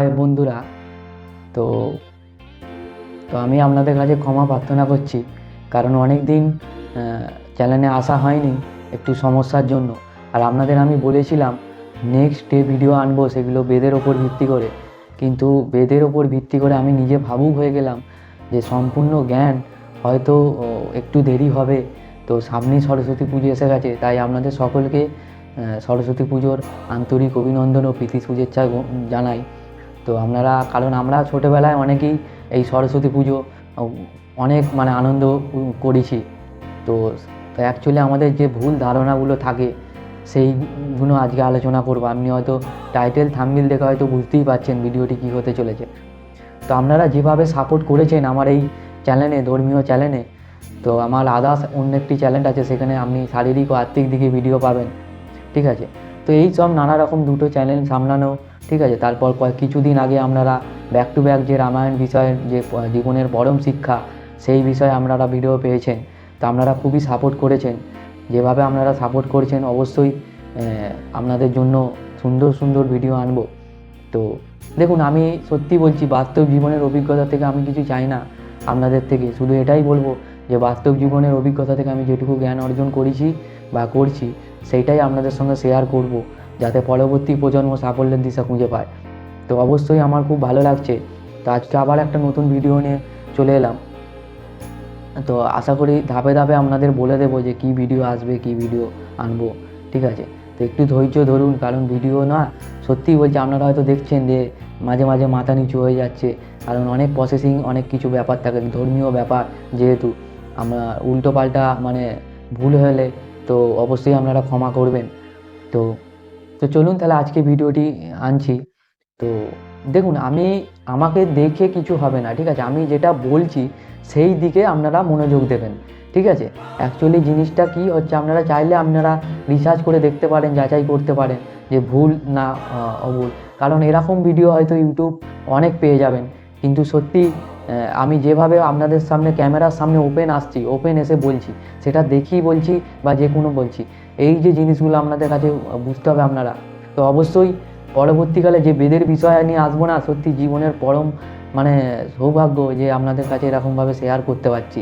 High বন্ধুরা, তো তো আমি আপনাদের কাছে ক্ষমা প্রার্থনা করছি, কারণ অনেক দিন চ্যানেলে আসা হয়নি একটু সমস্যার জন্য। আর আপনাদের আমি বলেছিলাম নেক্সট ডে ভিডিও আনব সেগুলো বেদের ওপর ভিত্তি করে। কিন্তু বেদের ওপর ভিত্তি করে আমি নিজে ভাবুক হয়ে গেলাম যে সম্পূর্ণ জ্ঞান হয়তো একটু দেরি হবে। তো সামনেই সরস্বতী পুজো এসে গেছে, তাই আপনাদের সকলকে সরস্বতী পুজোর আন্তরিক অভিনন্দন ও প্রীতি শুভেচ্ছা জানাই। তো আপনারা, কারণ আমরা ছোটোবেলায় অনেকেই এই সরস্বতী পুজো, অনেক মানে আনন্দ করেছি। তো অ্যাকচুয়ালি আমাদের যে ভুল ধারণাগুলো থাকে, সেইগুলো আজকে আলোচনা করব। আপনি হয়তো টাইটেল থাম্বিল দেখে হয়তো বুঝতেই পারছেন ভিডিওটি কী হতে চলেছে। তো আপনারা যেভাবে সাপোর্ট করেছেন আমার এই চ্যানেলে ধর্মীয় চ্যানেলে তো আমার আদার্স অন্য একটি চ্যানেল আছে, সেখানে আপনি শারীরিক ও আর্থিক দিকে ভিডিও পাবেন। ঠিক আছে? তো এই সব নানা রকম দুটো চ্যানেল সামলানো ঠিক আছে? তারপর কয়েক কিছুদিন আগে আপনারা ব্যাক টু ব্যাক যে রামায়ণ বিষয়ের যে জীবনের পরম শিক্ষা, সেই বিষয়ে আপনারা ভিডিও পেয়েছেন। তো আপনারা খুবই সাপোর্ট করেছেন। যেভাবে আপনারা সাপোর্ট করেছেন, অবশ্যই আপনাদের জন্য সুন্দর সুন্দর ভিডিও আনব। তো দেখুন, আমি সত্যি বলছি, বাস্তব জীবনের অভিজ্ঞতা থেকে আমি কিছু চাই না আপনাদের থেকে। শুধু এটাই বলব যে, বাস্তব জীবনের অভিজ্ঞতা থেকে আমি যেটুকু জ্ঞান অর্জন করেছি বা করছি, সেইটাই আপনাদের সঙ্গে শেয়ার করব। যাতে পরবর্তী প্রজন্ম সাফল্যের দিশা খুঁজে পায়। তো অবশ্যই আমার খুব ভালো লাগছে। তো আজকে আবার একটা নতুন ভিডিও নিয়ে চলে এলাম। তো আশা করি ধাপে ধাপে আপনাদের বলে দেবো যে কী ভিডিও আসবে, কী ভিডিও আনব। ঠিক আছে? তো একটু ধৈর্য ধরুন, কারণ ভিডিও না, সত্যিই বলছি, আপনারা হয়তো দেখছেন যে মাঝে মাঝে মাথা নিচু হয়ে যাচ্ছে। কারণ অনেক প্রসেসিং অনেক কিছু ব্যাপার থাকে, ধর্মীয় ব্যাপার যেহেতু। আমরা উল্টো পাল্টা মানে ভুল হলে তো অবশ্যই আপনারা ক্ষমা করবেন। তো তো চলুন তাহলে আজকে ভিডিওটি আনছি। তো দেখুন, আমি আমাকে দেখে কিছু হবে না, ঠিক আছে? আমি যেটা বলছি, সেই দিকে আপনারা মনোযোগ দেবেন, ঠিক আছে? অ্যাকচুয়ালি জিনিসটা কি হচ্ছে, আপনারা চাইলে আপনারা রিসার্চ করে দেখতে পারেন, যাচাই করতে পারেন যে ভুল না অভুল কারণ এরকম ভিডিও হয়তো ইউটিউব অনেক পেয়ে যাবেন। কিন্তু সত্যি আমি যেভাবে আপনাদের সামনে, ক্যামেরার সামনে ওপেন আসছি ওপেন এসে বলছি, সেটা দেখেই বলছি বা যে কোনো বলছি। এই যে জিনিসগুলো আপনাদের কাছে বুঝতে হবে আপনারা, তো অবশ্যই পরবর্তীকালে যে বেদের বিষয় নিয়ে আসব না, সত্যি জীবনের পরম মানে সৌভাগ্য যে আপনাদের কাছে এরকমভাবে শেয়ার করতে পারছি।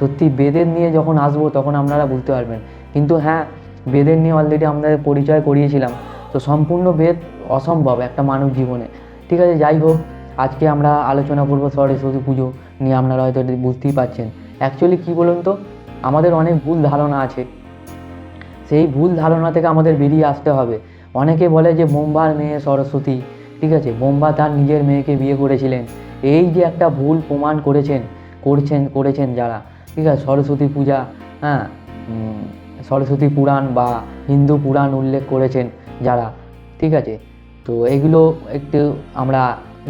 সত্যি বেদের নিয়ে যখন আসব তখন আপনারা বুঝতে পারবেন। কিন্তু হ্যাঁ বেদের নিয়ে অলরেডি আপনাদের পরিচয় করিয়েছিলাম। তো সম্পূর্ণ বেদ অসম্ভব একটা মানব জীবনে। ঠিক আছে, যাই হোক, আজকে আমরা আলোচনা করব সরস্বতী পুজো নিয়ে, আপনারা হয়তো বুঝতেই পারছেন। অ্যাকচুয়ালি কী বলুন তো, আমাদের অনেক ভুল ধারণা আছে। সেই ভুল ধারণা থেকে আমাদের বেরিয়ে আসতে হবে। অনেকে বলে যে বোম্বার মেয়ে সরস্বতী, ঠিক আছে? বোম্বা তার নিজের মেয়েকে বিয়ে করেছিলেন। এই যে একটা ভুল প্রমাণ করেছেন, করছেন, করেছেন যারা, ঠিক আছে? সরস্বতী পূজা হ্যাঁ সরস্বতী পুরাণ বা হিন্দু পুরাণ উল্লেখ করেছেন যারা, ঠিক আছে? তো এগুলো একটু আমরা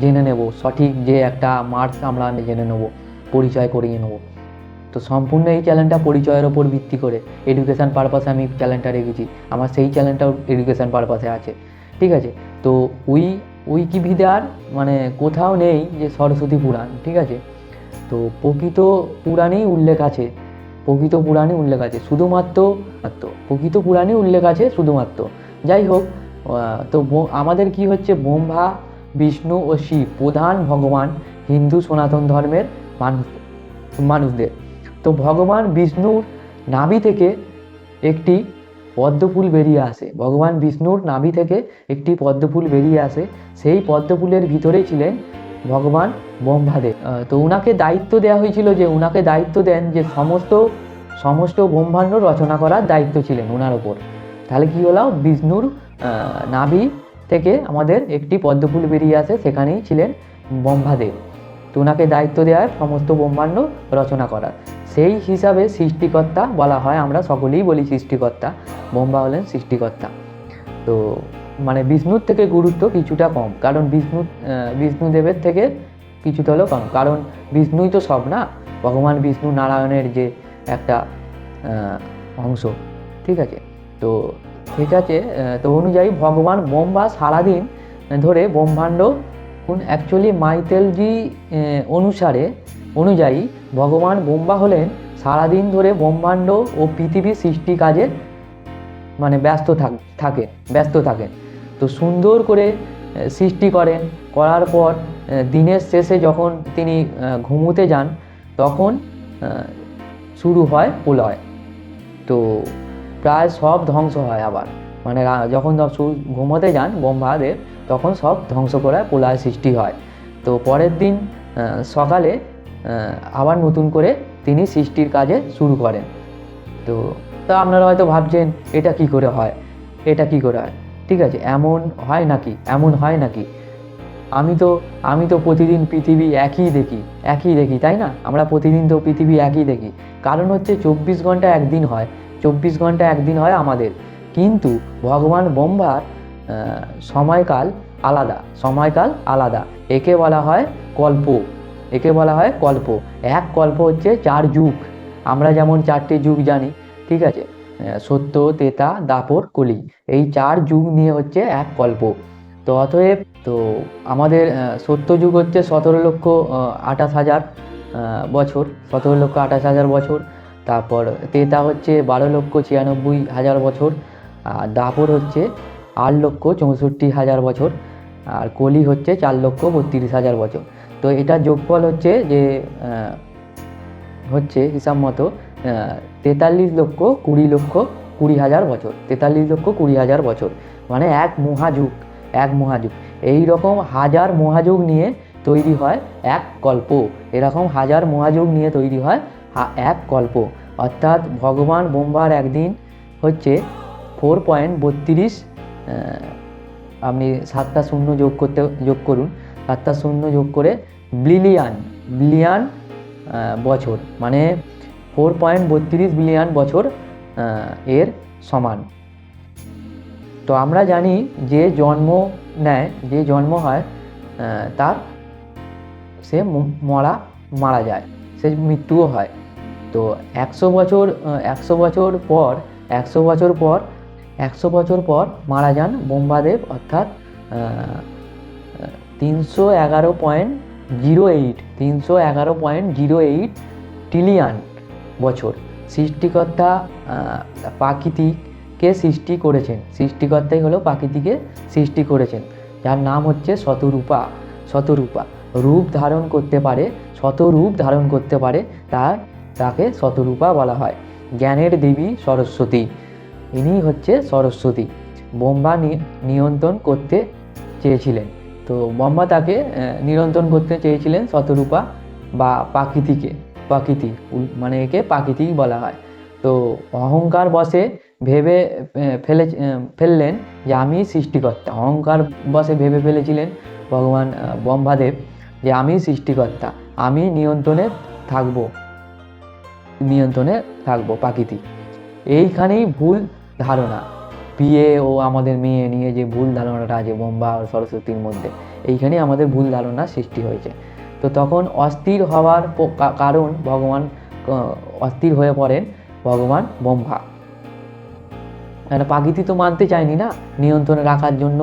জেনে নেব, সঠিক যে একটা মার্কস আমরা জেনে নেব, পরিচয় করিয়ে নেব। তো সম্পূর্ণ এই চ্যানেলটা পরিচয়ের ওপর ভিত্তি করে এডুকেশান পারপাসে আমি চ্যানেলটা রেখেছি। আমার সেই চ্যানেলটাও এডুকেশান পারপাসে আছে। ঠিক আছে? তো উই উইকিপিডিয়ার মানে কোথাও নেই যে সরস্বতী পুরাণ, ঠিক আছে? তো প্রকৃত পুরাণেই উল্লেখ আছে। প্রকৃত পুরাণে উল্লেখ আছে। শুধুমাত্র মাত্র প্রকৃত পুরাণে উল্লেখ আছে শুধুমাত্র। যাই হোক তো আমাদের কি হচ্ছে? ব্রহ্মা, বিষ্ণু ও শিব প্রধান ভগবান হিন্দু সনাতন ধর্মের মানুষ, মানুষদের। তো ভগবান বিষ্ণুর নাভি থেকে একটি পদ্মফুল বেরিয়ে আসে। ভগবান বিষ্ণুর নাভি থেকে একটি পদ্মফুল বেরিয়ে আসে। সেই পদ্মফুলের ভিতরেই ছিলেন ভগবান ব্রহ্মাদেব। তো উনাকে দায়িত্ব দেওয়া হয়েছিল যে, উনাকে দায়িত্ব দেন যে সমস্ত সমস্ত ব্রহ্মাণ্ড রচনা করার দায়িত্ব ছিলেন ওনার ওপর। তাহলে কী হলো? বিষ্ণুর নাভি থেকে আমাদের একটি পদ্মফুল বেরিয়ে আসে, সেখানেই ছিলেন ব্রহ্মাদেব। তো ওনাকে দায়িত্ব দেওয়ার সমস্ত ব্রহ্মাণ্ড রচনা করার। সেই হিসাবে সৃষ্টিকর্তা বলা হয়, আমরা সকলেই বলি সৃষ্টিকর্তা, ব্রহ্মা হলেন সৃষ্টিকর্তা। তো মানে বিষ্ণুর থেকে গুরুত্ব কিছুটা কম, কারণ বিষ্ণু বিষ্ণুদেবের থেকে কিছুটা হলেও কম। কারণ বিষ্ণুই তো সব না? ভগবান বিষ্ণু নারায়ণের যে একটা অংশ, ঠিক আছে? তো ঠিক আছে তো অনুযায়ী ভগবান ব্রহ্মা সারাদিন ধরে ব্রহ্মাণ্ড কোন অ্যাকচুয়ালি মাইতেলজি অনুসারে, অনুযায়ী ভগবান ব্রহ্মা হলেন সারাদিন ধরে ব্রহ্মাণ্ড ও পৃথিবী সৃষ্টি কাজে মানে ব্যস্ত থাক থাকেন ব্যস্ত থাকেন। তো সুন্দর করে সৃষ্টি করেন। করার পর দিনের শেষে যখন তিনি ঘুমোতে যান, তখন শুরু হয় প্রলয়। তো প্রায় সব ধ্বংস হয় আবার। মানে যখন ঘুমোতে যান ব্রহ্মাদেব তখন সব ধ্বংস করে প্রলয় সৃষ্টি হয়। তো পরের দিন সকালে আবার নতুন করে তিনি সৃষ্টির কাজে শুরু করেন। তো তা আপনারা হয়তো ভাবছেন এটা কি করে হয়? এটা কি করে হয়? ঠিক আছে এমন হয় নাকি? এমন হয় নাকি? আমি তো আমি তো প্রতিদিন পৃথিবী একই দেখি একই দেখি তাই না? আমরা প্রতিদিন তো পৃথিবী একই দেখি। কারণ হচ্ছে চব্বিশ ঘণ্টা একদিন হয় চব্বিশ ঘণ্টা একদিন হয় আমাদের। কিন্তু ভগবান আহ, সময়কাল আলাদা সময়কাল আলাদা। একে বলা হয় কল্প। একে বলা হয় কল্প। এক কল্প হচ্ছে চার যুগ। আমরা যেমন চারটি যুগ জানি, ঠিক আছে? সত্য, তেতা, দাপর, কলি। এই চার যুগ নিয়ে হচ্ছে এক কল্প। তো অতএব, তো আমাদের সত্য যুগ হচ্ছে সতেরো লক্ষ আঠাশ হাজার বছর। সতেরো লক্ষ, আঠাশ হাজার বছর। তারপর তেতা হচ্ছে বারো লক্ষ ছিয়ানব্বই হাজার বছর। আর দাপর হচ্ছে আট লক্ষ চৌষট্টি হাজার বছর, আর কলি হচ্ছে চার লক্ষ বত্রিশ হাজার বছর। তো এটার যোগফল হচ্ছে যে হচ্ছে হিসাব মতো তেতাল্লিশ লক্ষ কুড়ি লক্ষ কুড়ি হাজার বছর, তেতাল্লিশ লক্ষ কুড়ি হাজার বছর মানে এক মহাযুগ এক মহাযুগ। এই রকম হাজার মহাযুগ নিয়ে তৈরি হয় এক কল্প, এরকম হাজার মহাযুগ নিয়ে তৈরি হয় এক কল্প। অর্থাৎ ভগবান বোম্বার একদিন হচ্ছে ফোর পয়েন্ট বত্রিশ আপনি সাতটা শূন্য যোগ করতে, যোগ করুন। সাতটা শূন্য যোগ করে বিলিয়ান বিলিয়ান বছর মানে ফোর পয়েন্ট বত্রিশ বিলিয়ন বছর এর সমান। তো আমরা জানি যে জন্ম নেয়, যে জন্ম হয় তার সে মরা, মারা যায়, সে মৃত্যুও হয়। তো একশো বছর একশো বছর পর, একশো বছর পর একশো বছর পর মারা যান বোম্বাদেব, অর্থাৎ তিনশো এগারো পয়েন্ট জিরো এইট, তিনশো এগারো পয়েন্ট জিরো এইট ট্রিলিয়ন বছর সৃষ্টিকর্তা প্রাকৃতিককে সৃষ্টি করেছেন। সৃষ্টিকর্তাই হলো প্রাকৃতিকে সৃষ্টি করেছেন। যার নাম হচ্ছে শতরূপা শতরূপা। রূপ ধারণ করতে পারে, শতরূপ ধারণ করতে পারে, তার, তাকে শতরূপা বলা হয়। জ্ঞানের দেবী সরস্বতী। ইনি হচ্ছে সরস্বতী। বোম্বা নিয়ন্ত্রণ করতে চেয়েছিলেন। তো বোম্বা তাকে নিয়ন্ত্রণ করতে চেয়েছিলেন শতরূপা বা প্রাকৃতিকে উল- মানে একে প্রাকৃতিক বলা হয়। তো অহংকার বসে ভেবে ফেলে ফেললেন যে আমি সৃষ্টিকর্তা। অহংকার বসে ভেবে ফেলেছিলেন ভগবান ব্রহ্মাদেব যে আমি সৃষ্টিকর্তা, আমি নিয়ন্ত্রণে থাকব। নিয়ন্ত্রণে থাকব প্রাকৃতিক এইখানেই ভুল ধারণা। বিয়ে ও আমাদের মেয়ে নিয়ে যে ভুল ধারণাটা আছে বোম্বা আর সরস্বতীর মধ্যে, এইখানেই আমাদের ভুল ধারণা সৃষ্টি হয়েছে। তো তখন অস্থির হওয়ার কারণ ভগবান অস্থির হয়ে পড়েন ভগবান ব্রহ্মা মানে প্রাকৃতি তো মানতে চায়নি না নিয়ন্ত্রণে রাখার জন্য,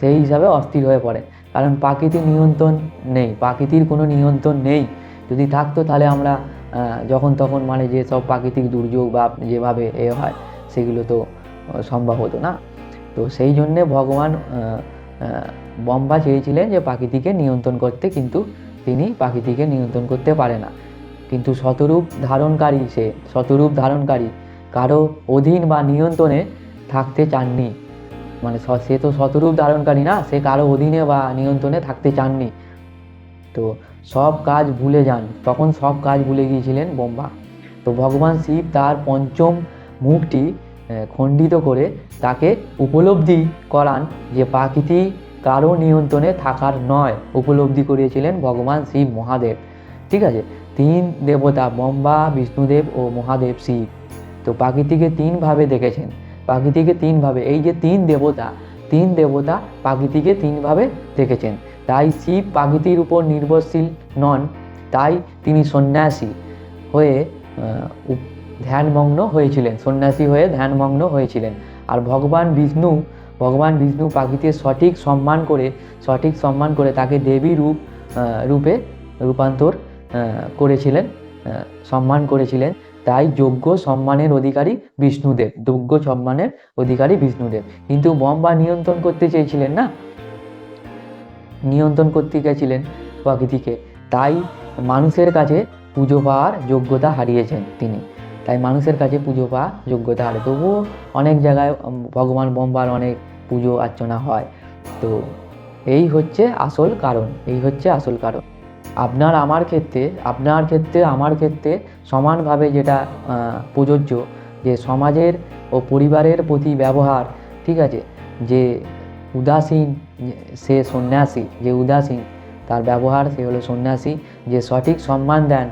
সেই হিসাবে অস্থির হয়ে পড়ে কারণ প্রাকৃতির নিয়ন্ত্রণ নেই, প্রাকৃতির কোনো নিয়ন্ত্রণ নেই। যদি থাকতো তাহলে আমরা যখন তখন মানে যে সব প্রাকৃতিক দুর্যোগ বা যেভাবে এ হয় সেগুলো তো সম্ভব হতো না। তো সেই জন্যে ভগবান বম্বা চেয়েছিলেন যে পাখিটিকে নিয়ন্ত্রণ করতে, কিন্তু তিনি পাখিটিকে নিয়ন্ত্রণ করতে পারে না। কিন্তু শতরূপ ধারণকারী সে, শতরূপ ধারণকারী কারও অধীন বা নিয়ন্ত্রণে থাকতে চাননি। মানে সে তো শতরূপ ধারণকারী না, সে কারও অধীনে বা নিয়ন্ত্রণে থাকতে চাননি। তো সব কাজ ভুলে যান, তখন সব কাজ ভুলে গিয়েছিলেন বোম্বা। তো ভগবান শিব তার পঞ্চম মুখটি খণ্ডিত করে তাকে উপলব্ধি করান যে প্রাকৃতিক কারও নিয়ন্ত্রণে থাকার নয়। উপলব্ধি করিয়েছিলেন ভগবান শিব মহাদেব। ঠিক আছে? তিন দেবতা বম্বা বিষ্ণুদেব ও মহাদেব শিব। তো প্রাকৃতিকে তিনভাবে দেখেছেন। প্রাকৃতিকে তিনভাবে এই যে তিন দেবতা তিন দেবতা প্রাকৃতিকে তিনভাবে দেখেছেন। তাই শিব প্রাকৃতির উপর নির্ভরশীল নন, তাই তিনি সন্ন্যাসী হয়ে ধ্যানমগ্ন হয়েছিলেন, সন্ন্যাসী হয়ে ধ্যানমগ্ন হয়েছিলেন। আর ভগবান বিষ্ণু ভগবান বিষ্ণু প্রাকৃতির সঠিক সম্মান করে, সঠিক সম্মান করে তাকে দেবী রূপ রূপে রূপান্তর করেছিলেন সম্মান করেছিলেন। তাই যোগ্য সম্মানের অধিকারী বিষ্ণুদেব, যোগ্য সম্মানের অধিকারী বিষ্ণুদেব। কিন্তু বম্বা নিয়ন্ত্রণ করতে চেয়েছিলেন না? নিয়ন্ত্রণ করতে গেছিলেন প্রকৃতিকে। তাই মানুষের কাছে পুজো পাওয়ার যোগ্যতা হারিয়েছেন তিনি। তাই মানুষের কাছে পুজো পাওয়া যোগ্যতা হারে। তবুও অনেক জায়গায় ভগবান বোম্বার অনেক পুজো অর্চনা হয়। তো এই হচ্ছে আসল কারণ, এই হচ্ছে আসল কারণ। আপনার আমার ক্ষেত্রে, আপনার ক্ষেত্রে, আমার ক্ষেত্রে সমানভাবে যেটা প্রযোজ্য, যে সমাজের ও পরিবারের প্রতি ব্যবহার, ঠিক আছে? যে উদাসীন, সে সন্ন্যাসী, যে উদাসীন, তার ব্যবহার সে হলো সন্ন্যাসী, যে সঠিক সম্মান দেন,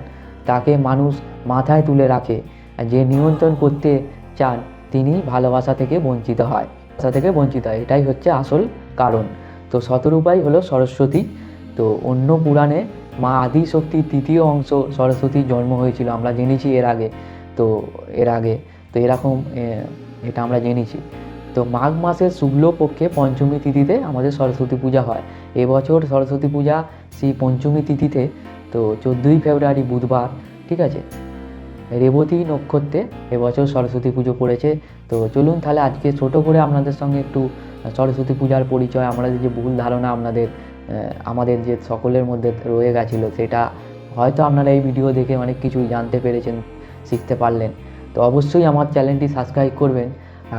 তাকে মানুষ মাথায় তুলে রাখে। যে নিয়ন্ত্রণ করতে চান, তিনি ভালোবাসা থেকে বঞ্চিত হয়। ভাষা থেকে বঞ্চিত হয়, এটাই হচ্ছে আসল কারণ। তো শতরূপাই হলো সরস্বতী। তো অন্য পুরাণে মা আদি শক্তির তৃতীয় অংশ সরস্বতীর জন্ম হয়েছিল, আমরা জেনেছি এর আগে। তো এর আগে, তো এরকম এটা আমরা জেনেছি। তো মাঘ মাসের শুক্লপক্ষে পঞ্চমী তিথিতে আমাদের সরস্বতী পূজা হয়। এবছর সরস্বতী পূজা, সেই পঞ্চমী তিথিতে, তো চোদ্দোই ফেব্রুয়ারি বুধবার, ঠিক আছে? রেবতী নক্ষত্রে এবছর সরস্বতী পুজো পড়েছে। তো চলুন তাহলে আজকে ছোট করে আপনাদের সঙ্গে একটু সরস্বতী পূজার পরিচয় আমাদের যে ভুল ধারণা আপনাদের আমাদের যে সকলের মধ্যে রয়ে গেছিল, সেটা হয়তো আপনারা এই ভিডিও দেখে অনেক কিছুই জানতে পেরেছেন, শিখতে পারলেন। তো অবশ্যই আমার চ্যানেলটি সাবস্ক্রাইব করবেন।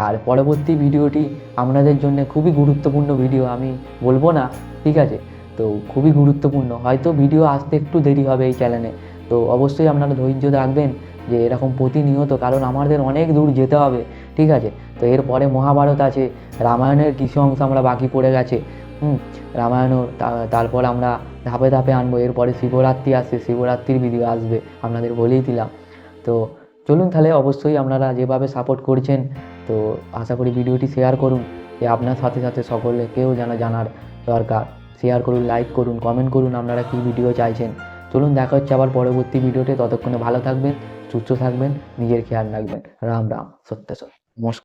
আর পরবর্তী ভিডিওটি আপনাদের জন্য খুবই গুরুত্বপূর্ণ ভিডিও, আমি বলব না, ঠিক আছে? তো খুবই গুরুত্বপূর্ণ। হয়তো ভিডিও আসতে একটু দেরি হবে এই চ্যানেলে। তো অবশ্যই আপনারা ধৈর্য রাখবেন। যে এরকম প্রতিনিয়ত কারণ আমাদের অনেক দূর যেতে হবে, ঠিক আছে? তো এরপরে মহাভারত আছে, রামায়ণের কিছু অংশ আমরা বাকি পড়ে গেছে, হুম? রামায়ণও তারপর আমরা ধাপে ধাপে আনব এরপরে শিবরাত্রি আসছে, শিবরাত্রির ভিডিও আসবে, আপনাদের বলেই দিলাম। তো চলুন তাহলে অবশ্যই আপনারা যেভাবে সাপোর্ট করছেন, তো আশা করি ভিডিওটি শেয়ার করুন যে আপনার সাথে সাথে সকলকেও যেন জানার দরকার। শেয়ার করুন লাইক করুন কমেন্ট করুন আপনারা কী ভিডিও চাইছেন। চলুন দেখা হচ্ছে আবার পরবর্তী ভিডিওতে ততক্ষণে ভালো থাকবেন। সুস্থ থাকবেন নিজের খেয়াল রাখবেন। রাম রাম সত্য সত্য। নমস্কার।